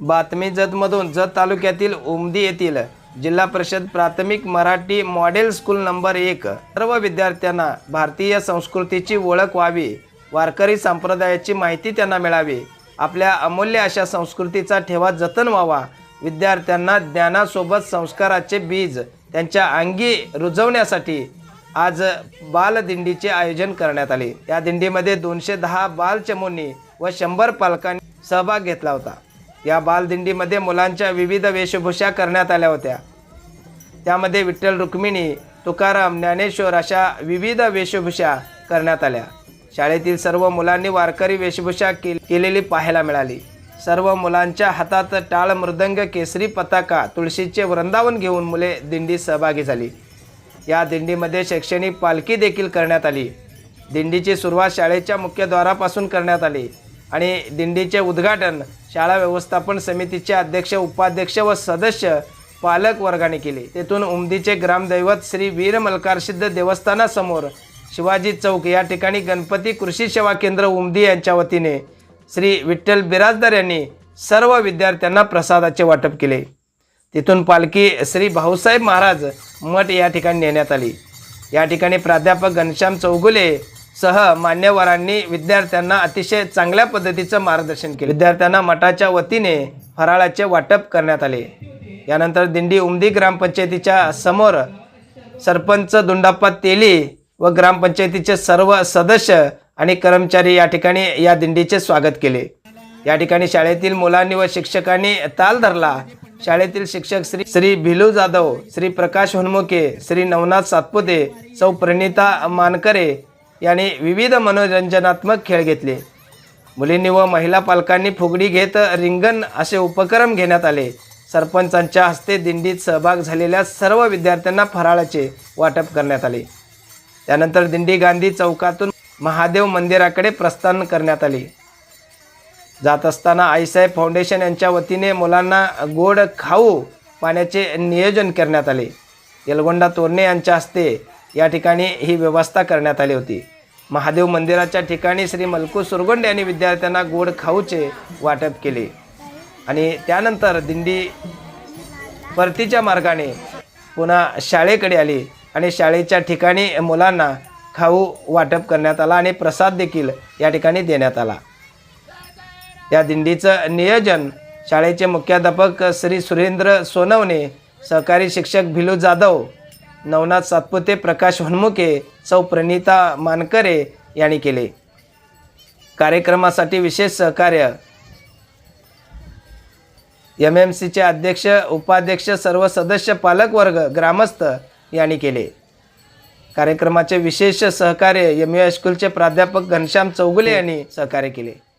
बातमी जतमधून जत तालुक्यातील उमदी येथील जिल्हा परिषद प्राथमिक मराठी मॉडेल स्कूल नंबर एक सर्व विद्यार्थ्यांना भारतीय संस्कृतीची ओळख व्हावी वारकरी संप्रदायाची माहिती त्यांना मिळावी आपल्या अमूल्य अशा संस्कृतीचा ठेवा जतन व्हावा विद्यार्थ्यांना ज्ञानासोबत संस्काराचे बीज त्यांच्या अंगी रुजवण्यासाठी आज बालदिंडीचे आयोजन करण्यात आले. या दिंडीमध्ये दोनशे दहा बालचमूंनी व शंभर पालकांनी सहभाग घेतला होता. या बालदिंडीमध्ये मुलांच्या विविध वेशभूषा करण्यात आल्या होत्या. त्यामध्ये विठ्ठल रुक्मिणी तुकाराम ज्ञानेश्वर अशा विविध वेशभूषा करण्यात आल्या. शाळेतील सर्व मुलांनी वारकरी वेशभूषा के केलेली पाहायला मिळाली. सर्व मुलांच्या हातात टाळ मृदंग केसरी पताका तुळशीचे वृंदावन घेऊन मुले दिंडी सहभागी झाली. या दिंडीमध्ये शैक्षणिक पालखी देखील करण्यात आली. दिंडीची सुरुवात शाळेच्या मुख्यद्वारापासून करण्यात आली. आणि दिंडीचे उद्घाटन शाळा व्यवस्थापन समितीचे अध्यक्ष उपाध्यक्ष व सदस्य पालक वर्गाने केले. तेथून उमदीचे ग्रामदैवत श्री वीर मल्कारसिद्ध देवस्थानासमोर शिवाजी चौक या ठिकाणी गणपती कृषी सेवा केंद्र उमदी यांच्या वतीने श्री विठ्ठल बिराजदार यांनी सर्व विद्यार्थ्यांना प्रसादाचे वाटप केले. तिथून पालखी श्री भाऊसाहेब महाराज मठ या ठिकाणी नेण्यात आली. या ठिकाणी प्राध्यापक घनश्याम चौगुले सह मान्यवरांनी विद्यार्थ्यांना अतिशय चांगल्या पद्धतीचं मार्गदर्शन केले. विद्यार्थ्यांना मठाच्या वतीने फराळाचे वाटप करण्यात आले. यानंतर दिंडी उमदी ग्रामपंचायतीच्या समोर सरपंच दुंडाप्पा तेली व ग्रामपंचायतीचे सर्व सदस्य आणि कर्मचारी या ठिकाणी या दिंडीचे स्वागत केले. या ठिकाणी शाळेतील मुलांनी व शिक्षकांनी ताल धरला. शाळेतील शिक्षक श्री श्री भिलू जाधव श्री प्रकाश हनुमुके श्री नवनाथ सातपुते सौ प्रणिता मानकरे यांनी विविध मनोरंजनात्मक खेळ घेतले. मुलींनी व महिला पालकांनी फुगडी घेत रिंगण असे उपक्रम घेण्यात आले. सरपंचांच्या हस्ते दिंडीत सहभाग झालेल्या सर्व विद्यार्थ्यांना फराळाचे वाटप करण्यात आले. त्यानंतर दिंडी गांधी चौकातून महादेव मंदिराकडे प्रस्थान करण्यात आले. जात असताना आईसाहेब फाउंडेशन यांच्या वतीने मुलांना गोड खाऊ पाण्याचे नियोजन करण्यात आले. येलगोंडा तोरणे यांच्या हस्ते या ठिकाणी ही व्यवस्था करण्यात आली होती. महादेव मंदिराच्या ठिकाणी श्री मलकू सुरगोंडे यांनी विद्यार्थ्यांना गोड खाऊचे वाटप केले. आणि त्यानंतर दिंडी परतीच्या मार्गाने पुन्हा शाळेकडे आली आणि शाळेच्या ठिकाणी मुलांना खाऊ वाटप करण्यात आला आणि प्रसाद देखील या ठिकाणी देण्यात आला. या दिंडीचं नियोजन शाळेचे मुख्याध्यापक श्री सुरेंद्र सोनवणे सहकारी शिक्षक भिलू जाधव नवनाथ सातपुते प्रकाश हनमुके सौ प्रणिता मानकरे यांनी केले. कार्यक्रमासाठी विशेष सहकार्य. एम एम सीचे अध्यक्ष उपाध्यक्ष सर्व सदस्य पालकवर्ग ग्रामस्थ यांनी केले. कार्यक्रमाचे विशेष सहकार्य एम यू हायस्कूलचे प्राध्यापक घनश्याम चौगुले यांनी सहकार्य केले.